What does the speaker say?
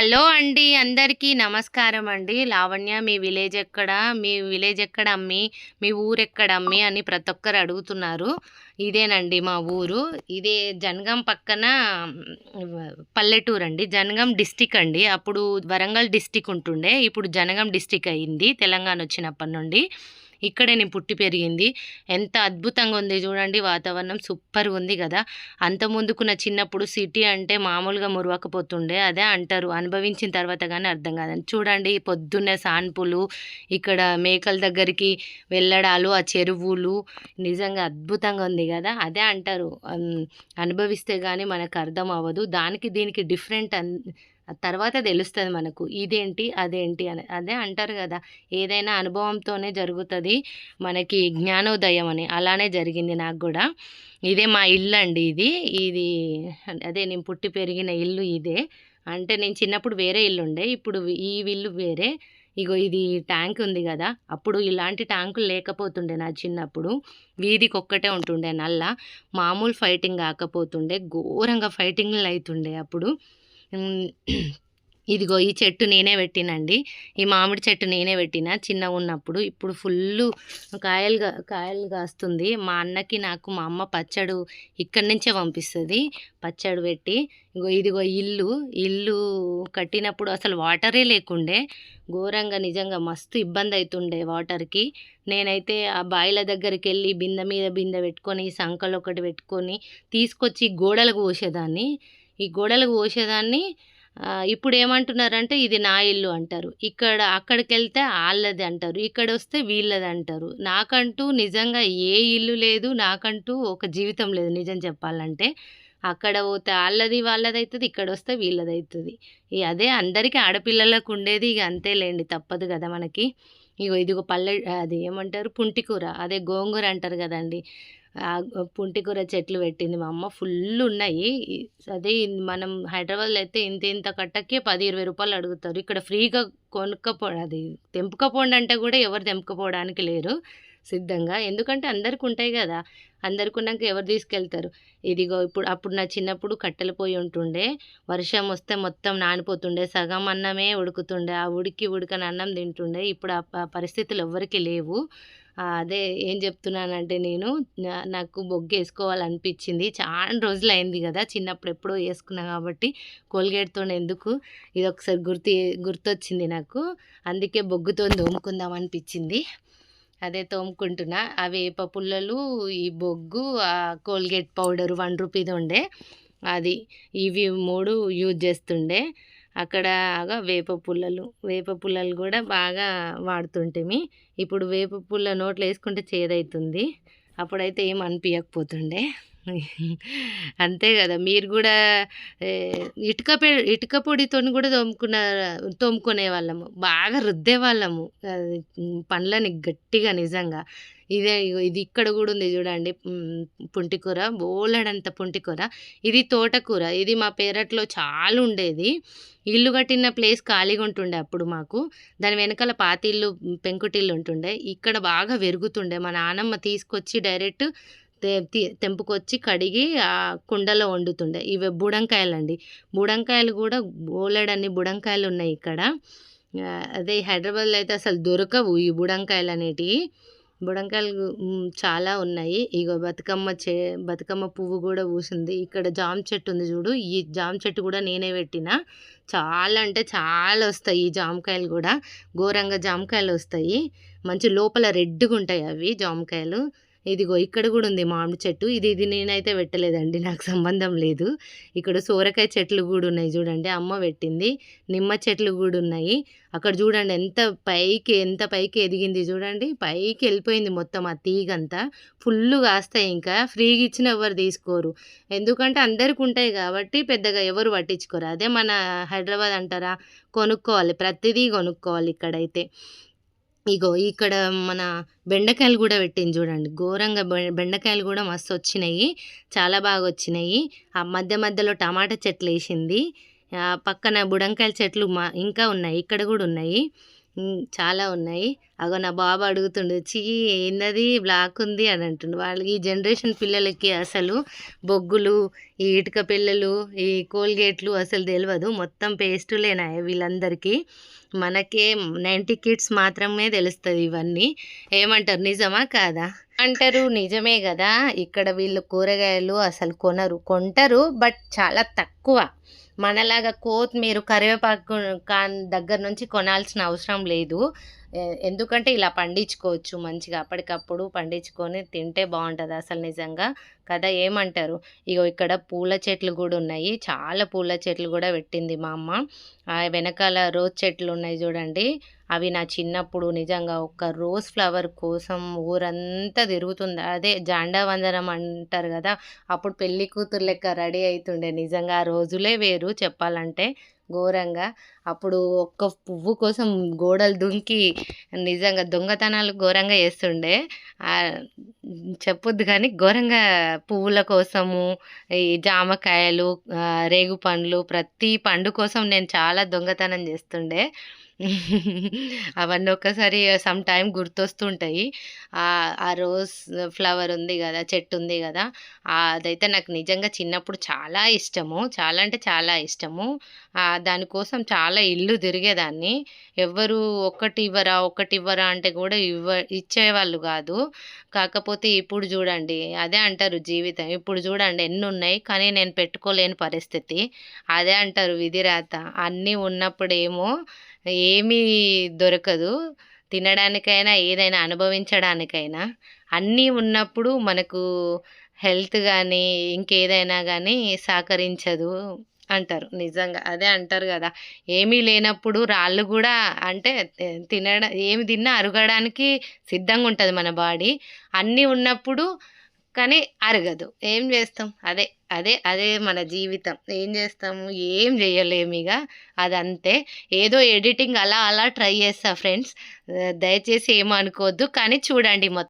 Hello అండి అందరికీ నమస్కారం అండి. లావణ్య మీ విలేజ్ ఎక్కడ? మీ విలేజ్ ఎక్కడ అమ్మి? మీ ఊరు ఎక్కడ అమ్మి? అని ప్రతి ఒక్కరు అడుగుతున్నారు. ఇదేనండి మా ఊరు. ఇదే జనగం పక్కన పల్లెటూరు అండి. జనగం డిస్టిక్ అండి. అప్పుడు వరంగల్ డిస్టిక్ ఉంటుండే. ఇప్పుడు జనగం డిస్టిక్ అయింది. తెలంగాణ వచ్చినప్పటి నుండి. ఇక్కడే నేను పుట్టి పెరిగింది. ఎంత అద్భుతంగా ఉంది చూడండి వాతావరణం. సూపర్ ఉంది కదా. అంత ముందుకు నా చిన్నప్పుడు సిటీ అంటే మామూలుగా మురవకపోతుండే. అదే అంటారు. అనుభవించిన తర్వాత కానీ అర్థం కాదని చూడండి పొద్దున్నే సాన్పులు ఇక్కడ మేకల దగ్గరికి వెళ్ళడాలు ఆ చెరువులు. నిజంగా అద్భుతంగా ఉంది కదా. అదే అంటారు. అనుభవిస్తే కానీ మనకు అర్థం అవ్వదు. దానికి దీనికి డిఫరెంట్ అన్ తర్వాత తెలుస్తుంది మనకు. ఇదేంటి అదేంటి అని. అదే అంటారు కదా ఏదైనా అనుభవంతోనే జరుగుతుంది మనకి జ్ఞానోదయం అని. అలానే జరిగింది నాకు కూడా. ఇదే మా ఇల్లు అండి ఇది. ఇది అదే నేను పుట్టి పెరిగిన ఇల్లు ఇదే. అంటే నేను చిన్నప్పుడు వేరే ఇల్లు ఉండే. ఇప్పుడు ఈ ఇల్లు వేరే. ఇగో ఇది ట్యాంక్ ఉంది కదా. అప్పుడు ఇలాంటి ట్యాంకులు లేకపోతుండే నా చిన్నప్పుడు. వీధికి ఒక్కటే ఉంటుండే నల్ల. మామూలు ఫైటింగ్ కాకపోతుండే. ఘోరంగా ఫైటింగ్లు అవుతుండే అప్పుడు. ఇదిగో ఈ చెట్టు నేనే పెట్టినండి. ఈ మామిడి చెట్టు నేనే పెట్టిన చిన్నగా ఉన్నప్పుడు. ఇప్పుడు ఫుల్ కాయలు కాయలు కాస్తుంది. మా అన్నకి నాకు మా అమ్మ పచ్చడు ఇక్కడి నుంచే పంపిస్తుంది. పచ్చడి పెట్టి ఇగో ఇదిగో ఇల్లు ఇల్లు కట్టినప్పుడు అసలు వాటరే లేకుండే. ఘోరంగా నిజంగా మస్తు ఇబ్బంది అవుతుండే వాటర్కి నేనైతే ఆ బాయిల దగ్గరికి వెళ్ళి బిందె మీద బిందె పెట్టుకొని సంకలు ఒకటి పెట్టుకొని తీసుకొచ్చి గోడలకు పోసేదాన్ని. ఈ గోడలకు పోసేదాన్ని. ఇప్పుడు ఏమంటున్నారంటే ఇది నా ఇల్లు అంటారు. ఇక్కడ అక్కడికి వెళ్తే వాళ్ళది అంటారు. ఇక్కడ వస్తే వీళ్ళది అంటారు. నాకంటూ నిజంగా ఏ ఇల్లు లేదు. నాకంటూ ఒక జీవితం లేదు నిజం చెప్పాలంటే. అక్కడ పోతే వాళ్ళది వాళ్ళది అవుతుంది ఇక్కడ వస్తే వీళ్ళది అవుతుంది ఇక అదే అందరికీ ఆడపిల్లలకు ఉండేది ఇక అంతేలేండి. తప్పదు కదా మనకి. ఇగో ఇదిగో పల్లె అది ఏమంటారు? పుంటికూర. అదే గోంగూర అంటారు కదండి. పుంటికూర చెట్లు పెట్టింది మా అమ్మ. ఫుల్ ఉన్నాయి. అదే మనం హైదరాబాద్లో అయితే ఇంత ఇంత కట్టకే పది ఇరవై రూపాయలు అడుగుతారు. ఇక్కడ ఫ్రీగా కొనుక్కపో అది తెంపుకపోండి అంటే కూడా ఎవరు తెంపుకపోవడానికి లేరు సిద్ధంగా. ఎందుకంటే అందరికి ఉంటాయి కదా. అందరికి ఉన్నాక ఎవరు తీసుకెళ్తారు? ఇదిగో ఇప్పుడు అప్పుడు నా చిన్నప్పుడు కట్టెలు పోయి ఉంటుండే. వర్షం వస్తే మొత్తం నానిపోతుండే. సగం అన్నమే ఉడుకుతుండే. ఆ ఉడికి ఉడకని అన్నం తింటుండే. ఇప్పుడు ఆ పరిస్థితులు ఎవ్వరికీ లేవు. అదే ఏం చెప్తున్నానంటే నేను నాకు బొగ్గు వేసుకోవాలనిపించింది. చాలా రోజులు అయింది కదా చిన్నప్పుడు ఎప్పుడో వేసుకున్నా కాబట్టి కోల్గేట్తో ఎందుకు ఇది ఒకసారి గుర్తు గుర్తొచ్చింది నాకు. అందుకే బొగ్గుతో తోముకుందాం అనిపించింది. అదే తోముకుంటున్నా. ఆ వేప పుల్లలు ఈ బొగ్గు ఆ కోల్గేట్ పౌడర్ వన్ రూపీది ఉండే. అది ఇవి మూడు యూజ్ చేస్తుండే. అక్కడ వేప పుల్లలు. వేప పుల్లలు కూడా బాగా వాడుతుంటిమి. ఇప్పుడు వేప పుల్ల నోట్లో వేసుకుంటే చేదవుతుంది అప్పుడైతే ఏం అనిపించకపోతుండే అంతే కదా. మీరు కూడా ఇటుక ఇటుక పొడితో కూడా తోముకున్న తోముకునే వాళ్ళము. బాగా రుద్దే వాళ్ళము. అది, పండ్లని గట్టిగా నిజంగా. ఇదే ఇగో ఇది ఇక్కడ కూడా ఉంది చూడండి. పుంటికూర బోలెడంత పుంటికూర ఇది తోటకూర. ఇది మా పేరట్లో చాలా ఉండేది. ఇల్లు కట్టిన ప్లేస్ ఖాళీగా ఉంటుండే అప్పుడు మాకు. దాని వెనకాల పాతిల్లు పెంకుటిల్లు ఉంటుండే. ఇక్కడ బాగా పెరుగుతుండే మా నానమ్మ తీసుకొచ్చి డైరెక్ట్ తెంపుకొచ్చి కడిగి ఆ కుండలో వండుతుండే. ఇవి బుడంకాయలు అండి బుడంకాయలు కూడా బోలెడన్ని బుడంకాయలు ఉన్నాయి ఇక్కడ. అదే హైదరాబాద్లో అయితే అసలు దొరకవు ఈ బుడంకాయలు అనేటివి బుడంకాయలు చాలా ఉన్నాయి. ఇగో బతుకమ్మ చే బతుకమ్మ పువ్వు కూడా పూసింది. ఇక్కడ జామ చెట్టు ఉంది చూడు. ఈ జామ చెట్టు కూడా నేనే పెట్టిన. చాలా అంటే చాలా వస్తాయి ఈ జామకాయలు కూడా. ఘోరంగా జామకాయలు వస్తాయి. మంచి లోపల రెడ్గా ఉంటాయి అవి జామకాయలు. ఇదిగో ఇక్కడ కూడా ఉంది మామిడి చెట్టు. ఇది ఇది నేనైతే పెట్టలేదండి నాకు సంబంధం లేదు. ఇక్కడ సోరకాయ చెట్లు కూడా ఉన్నాయి చూడండి అమ్మ పెట్టింది. నిమ్మ చెట్లు కూడా ఉన్నాయి. అక్కడ చూడండి ఎంత పైకి ఎంత పైకి ఎదిగింది చూడండి. పైకి వెళ్ళిపోయింది మొత్తం ఆ తీగంతా. ఫుల్ కాస్తాయి ఇంకా. ఫ్రీగా ఇచ్చిన ఎవరు తీసుకోరు. ఎందుకంటే అందరికి ఉంటాయి కాబట్టి పెద్దగా ఎవరు పట్టించుకోరు. అదే మన హైదరాబాద్ అంటారా? కొనుక్కోవాలి. ప్రతిదీ కొనుక్కోవాలి ఇక్కడైతే. ఇగో ఇక్కడ మన బెండకాయలు కూడా పెట్టింది చూడండి. ఘోరంగా బె- బెండకాయలు కూడా మస్తు వచ్చినాయి. చాలా బాగా వచ్చినాయి. ఆ మధ్య మధ్యలో టమాటా చెట్లు వేసింది. పక్కన బుడంకాయల చెట్లు మా ఇంకా ఉన్నాయి. ఇక్కడ కూడా ఉన్నాయి. చాలా ఉన్నాయి. అగో నా బాబు అడుగుతుండు. చీ ఏందది బ్లాక్ ఉంది అని అంటుండు. వాళ్ళకి ఈ జనరేషన్ పిల్లలకి అసలు బొగ్గులు, ఈ ఇటుక పిల్లలు, ఈ కోల్‌గేట్‌లు అసలు తెలియదు మొత్తం పేస్టులేనాయి వీళ్ళందరికీ. మనకే 90 కిడ్స్ మాత్రమే తెలుస్తుంది ఇవన్నీ. ఏమంటారు నిజమా? కాదా? అంటారు నిజమే కదా ఇక్కడ వీళ్ళు కూరగాయలు అసలు కొనరు. కొంటరు బట్ చాలా తక్కువ. మనలాగా కొత్తిమీర, కరివేపాకు కాన్ దగ్గర నుంచి కొనాల్సిన అవసరం లేదు. ఎందుకంటే ఇలా పండించుకోవచ్చు మంచిగా అప్పటికప్పుడు పండించుకొని తింటే బాగుంటుంది అసలు నిజంగా. కదా! ఏమంటారు? ఇగో ఇక్కడ పూల చెట్లు కూడా ఉన్నాయి. చాలా పూల చెట్లు కూడా పెట్టింది మా అమ్మ. వెనకాల రోజ్ చెట్లు ఉన్నాయి చూడండి అవి నా చిన్నప్పుడు నిజంగా ఒక రోజ్ ఫ్లవర్ కోసం ఊరంతా తిరుగుతుంది. అదే జాండా వందనం అంటారు కదా అప్పుడు పెళ్ళి కూతురు లెక్క రెడీ అవుతుండే నిజంగా ఆ రోజులే వేరు చెప్పాలంటే. ఘోరంగా. అప్పుడు ఒక్క పువ్వు కోసం గోడలు దుంకి నిజంగా దొంగతనాలు ఘోరంగా చేస్తుండే. చెప్పొద్దు కానీ ఘోరంగా పువ్వుల కోసము, ఈ జామకాయలు, రేగు పండ్లు ప్రతి పండు కోసం నేను చాలా దొంగతనం చేస్తుండే. అవన్నీ ఒక్కసారి సమ్ టైం గుర్తొస్తుంటాయి. ఆ రోజ్ ఫ్లవర్ ఉంది కదా చెట్టు ఉంది కదా అదైతే నాకు నిజంగా చిన్నప్పుడు చాలా ఇష్టము. చాలా అంటే చాలా ఇష్టము. దానికోసం చాలా చాలా ఇల్లు తిరిగేదాన్ని. ఎవ్వరు ఒక్కటివ్వరా, ఒక్కటివ్వరా అంటే కూడా ఇవ్వ ఇచ్చేవాళ్ళు కాదు కాకపోతే ఇప్పుడు చూడండి అదే అంటారు జీవితం. ఇప్పుడు చూడండి ఎన్ని ఉన్నాయి కానీ నేను పెట్టుకోలేని పరిస్థితి. అదే అంటారు విధిరాత. అన్నీ ఉన్నప్పుడేమో ఏమీ దొరకదు. తినడానికైనా, ఏదైనా అనుభవించడానికైనా. అన్నీ ఉన్నప్పుడు మనకు హెల్త్ కానీ ఇంకేదైనా కానీ సహకరించదు అంటారు. నిజంగా అదే అంటారు కదా ఏమీ లేనప్పుడు రాళ్ళు కూడా అంటే తినడం ఏమి తిన్నా అరగడానికి సిద్ధంగా ఉంటుంది మన బాడీ. అన్నీ ఉన్నప్పుడు కానీ అరగదు. ఏం చేస్తాం అదే, అదే, అదే మన జీవితం. ఏం చేస్తాము ఏం జేయలేమిగ. అదంతే. ఏదో ఎడిటింగ్ అలా అలా ట్రై చేస్తా ఫ్రెండ్స్. దయచేసి ఏమనుకోవద్దు. కానీ చూడండి మొత్తం.